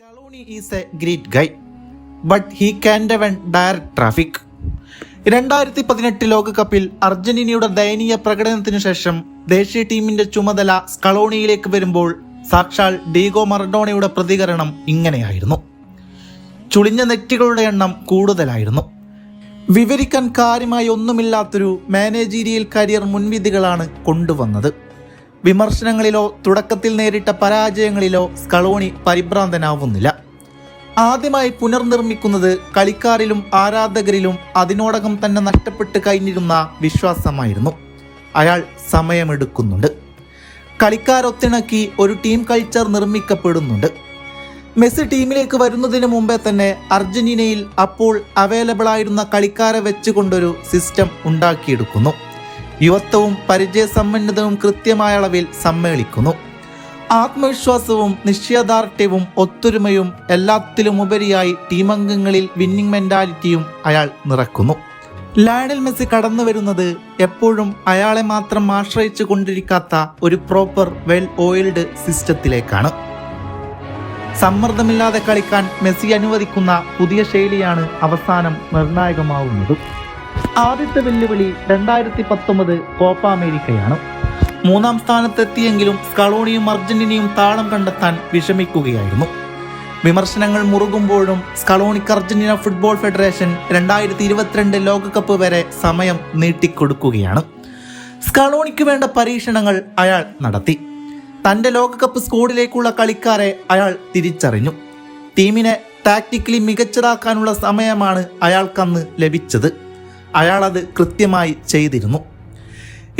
Scaloni is a great guy but he can even direct traffic രണ്ടായിരത്തി പതിനെട്ട് ലോകകപ്പിൽ അർജന്റീനയുടെ ദയനീയ പ്രകടനത്തിനു ശേഷം ദേശീയ ടീമിന്റെ ചുമതല സ്കളോണിയിലേക്ക് വരുമ്പോൾ സാക്ഷാൽ ഡീഗോ മറഡോണയുടെ പ്രതികരണം ഇങ്ങനെയായിരുന്നു. ചുളിഞ്ഞ നെറ്റികളുടെ എണ്ണം കൂടുതലായിരുന്നു. വിവരിക്കാൻ കാര്യമായി ഒന്നുമില്ലാത്തൊരു മാനേജീരിയൽ കരിയർ മുൻവിധികളാണ് കൊണ്ടുവന്നത്. വിമർശനങ്ങളിലോ തുടക്കത്തിൽ നേരിട്ട പരാജയങ്ങളിലോ സ്കളോണി പരിഭ്രാന്തനാവുന്നില്ല. ആദ്യമായി പുനർനിർമ്മിക്കുന്നത് കളിക്കാരിലും ആരാധകരിലും അതിനോടകം തന്നെ നഷ്ടപ്പെട്ട് കഴിഞ്ഞിരുന്ന വിശ്വാസമായിരുന്നു. അയാൾ സമയമെടുക്കുന്നുണ്ട്. കളിക്കാരൊത്തിണക്കി ഒരു ടീം കൾച്ചർ നിർമ്മിക്കപ്പെടുന്നുണ്ട്. മെസ്സി ടീമിലേക്ക് വരുന്നതിന് മുമ്പേ തന്നെ അർജന്റീനയിൽ അപ്പോൾ അവൈലബിൾ ആയിരുന്ന കളിക്കാരെ വെച്ചുകൊണ്ടൊരു സിസ്റ്റം ഉണ്ടാക്കിയെടുക്കുന്നു. യുവത്വവും പരിചയസമ്പന്നതയും കൃത്യമായ അളവിൽ സമ്മേളിക്കുന്നു. ആത്മവിശ്വാസവും നിശ്ചയദാർഢ്യവും ഒത്തൊരുമയും എല്ലാത്തിലുമുപരിയായി ടീമംഗങ്ങളിൽ വിന്നിംഗ് മെന്റാലിറ്റിയും അയാൾ നിറക്കുന്നു. ലയണൽ മെസ്സി കടന്നു വരുന്നത് എപ്പോഴും അയാളെ മാത്രം ആശ്രയിച്ചു കൊണ്ടിരിക്കാത്ത ഒരു പ്രോപ്പർ വെൽ ഓയിൽഡ് സിസ്റ്റത്തിലേക്കാണ്. സമ്മർദ്ദമില്ലാതെ കളിക്കാൻ മെസ്സി അനുവദിക്കുന്ന പുതിയ ശൈലിയാണ് അവസാനം നിർണായകമാവുന്നത്. ആദ്യത്തെ വെല്ലുവിളി രണ്ടായിരത്തി പത്തൊമ്പത് കോപ്പ അമേരിക്കയാണ്. മൂന്നാം സ്ഥാനത്തെത്തിയെങ്കിലും സ്കളോണിയും അർജന്റീനയും താളം കണ്ടെത്താൻ വിഷമിക്കുകയായിരുന്നു. വിമർശനങ്ങൾ മുറുകുമ്പോഴും സ്കളോണിക്ക് അർജന്റീന ഫുട്ബോൾ ഫെഡറേഷൻ രണ്ടായിരത്തി ഇരുപത്തിരണ്ട് ലോകകപ്പ് വരെ സമയം നീട്ടിക്കൊടുക്കുകയാണ്. സ്കളോണിക്ക് വേണ്ട പരീക്ഷണങ്ങൾ അയാൾ നടത്തി. തന്റെ ലോകകപ്പ് സ്കോഡിലേക്കുള്ള കളിക്കാരെ അയാൾ തിരിച്ചറിഞ്ഞു. ടീമിനെ ടാക്ടിക്കലി മികച്ചതാക്കാനുള്ള സമയമാണ് അയാൾക്കന്ന് ലഭിച്ചത്. അയാൾ അത് കൃത്യമായി ചെയ്തിരുന്നു.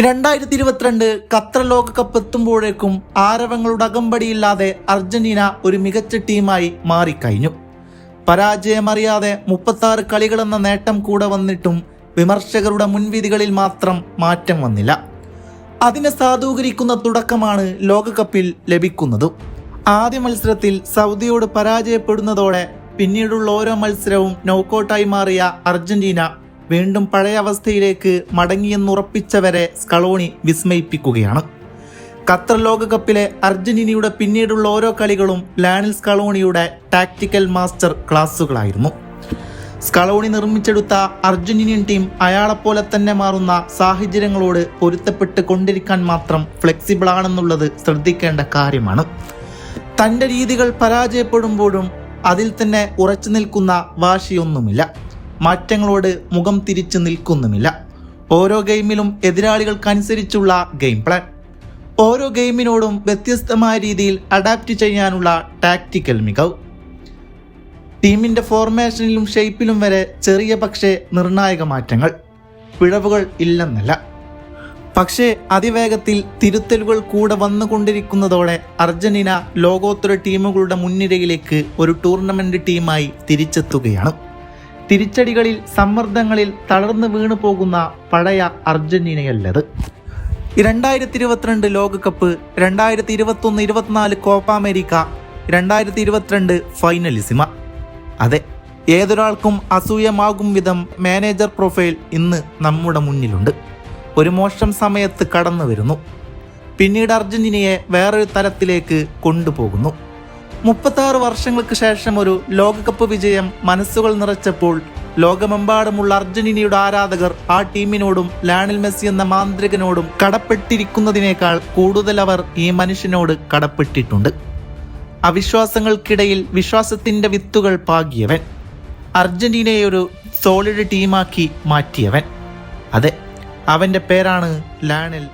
രണ്ടായിരത്തി ഇരുപത്തിരണ്ട് ഖത്തർ ലോകകപ്പ് എത്തുമ്പോഴേക്കും ആരവങ്ങളുടെ അകമ്പടിയില്ലാതെ അർജന്റീന ഒരു മികച്ച ടീമായി മാറിക്കഴിഞ്ഞു. പരാജയമറിയാതെ മുപ്പത്താറ് കളികളെന്ന നേട്ടം കൂടെ വന്നിട്ടും വിമർശകരുടെ മുൻവിധികളിൽ മാത്രം മാറ്റം വന്നില്ല. അതിനെ സാധൂകരിക്കുന്ന തുടക്കമാണ് ലോകകപ്പിൽ ലഭിക്കുന്നത്. ആദ്യ മത്സരത്തിൽ സൗദിയോട് പരാജയപ്പെടുന്നതോടെ പിന്നീടുള്ള ഓരോ മത്സരവും നോക്കൌട്ടായി മാറിയ അർജന്റീന വീണ്ടും പഴയ അവസ്ഥയിലേക്ക് മടങ്ങിയെന്നുറപ്പിച്ചവരെ സ്കളോണി വിസ്മയിപ്പിക്കുകയാണ്. ഖത്തർ ലോകകപ്പിലെ അർജന്റീനയുടെ പിന്നീടുള്ള ഓരോ കളികളും ലാനിൽ സ്കളോണിയുടെ ടാക്ടിക്കൽ മാസ്റ്റർ ക്ലാസുകളായിരുന്നു സ്കളോണി നിർമ്മിച്ചെടുത്ത അർജന്റീനിയൻ ടീം അയാളെപ്പോലെ തന്നെ മാറുന്ന സാഹചര്യങ്ങളോട് പൊരുത്തപ്പെട്ട് കൊണ്ടിരിക്കാൻ മാത്രം ഫ്ലെക്സിബിൾ ആണെന്നുള്ളത് ശ്രദ്ധിക്കേണ്ട കാര്യമാണ്. തന്റെ രീതികൾ പരാജയപ്പെടുമ്പോഴും അതിൽ തന്നെ ഉറച്ചു നിൽക്കുന്ന വാശിയൊന്നുമില്ല. മാറ്റങ്ങളോട് മുഖം തിരിച്ചു നിൽക്കുന്നുമില്ല. ഓരോ ഗെയിമിലും എതിരാളികൾക്കനുസരിച്ചുള്ള ഗെയിം പ്ലാൻ. ഓരോ ഗെയിമിനോടും വ്യത്യസ്തമായ രീതിയിൽ അഡാപ്റ്റ് ചെയ്യാനുള്ള ടാക്റ്റിക്കൽ മികവ്. ടീമിന്റെ ഫോർമേഷനിലും ഷേപ്പിലും വരെ ചെറിയ പക്ഷേ നിർണായക മാറ്റങ്ങൾ. പിഴവുകൾ ഇല്ലെന്നല്ല. പക്ഷേ അതിവേഗത്തിൽ തിരുത്തലുകൾ കൂടെ വന്നുകൊണ്ടിരിക്കുന്നതോടെ അർജന്റീന ലോകോത്തര ടീമുകളുടെ മുൻനിരയിലേക്ക് ഒരു ടൂർണമെന്റ് ടീമായി തിരിച്ചെത്തുകയാണ്. തിരിച്ചടികളിൽ സമ്മർദ്ദങ്ങളിൽ തളർന്നു വീണു പോകുന്ന പഴയ അർജന്റീനയല്ലത്. രണ്ടായിരത്തി ഇരുപത്തിരണ്ട് ലോകകപ്പ് രണ്ടായിരത്തി ഇരുപത്തൊന്ന് ഇരുപത്തിനാല് കോപ്പ അമേരിക്ക രണ്ടായിരത്തി ഇരുപത്തിരണ്ട് ഫൈനലിസിമ. അതെ ഏതൊരാൾക്കും അസൂയമാകും വിധം മാനേജർ പ്രൊഫൈൽ ഇന്ന് നമ്മുടെ മുന്നിലുണ്ട്. ഒരു മോശം സമയത്ത് കടന്നു വരുന്നു. പിന്നീട് അർജന്റീനയെ വേറൊരു തലത്തിലേക്ക് കൊണ്ടുപോകുന്നു. മുപ്പത്താറ് വർഷങ്ങൾക്ക് ശേഷം ഒരു ലോകകപ്പ് വിജയം മനസ്സുകൾ നിറച്ചപ്പോൾ ലോകമെമ്പാടുമുള്ള അർജന്റീനയുടെ ആരാധകർ ആ ടീമിനോടും ലാണിൽ മെസ്സി എന്ന മാന്ത്രികനോടും കടപ്പെട്ടിരിക്കുന്നതിനേക്കാൾ കൂടുതൽ അവർ ഈ മനുഷ്യനോട് കടപ്പെട്ടിട്ടുണ്ട്. അവിശ്വാസങ്ങൾക്കിടയിൽ വിശ്വാസത്തിന്റെ വിത്തുകൾ പാകിയവൻ. അർജന്റീനയെ ഒരു സോളിഡ് ടീമാക്കി മാറ്റിയവൻ. അതെ അവന്റെ പേരാണ് ലാണൽ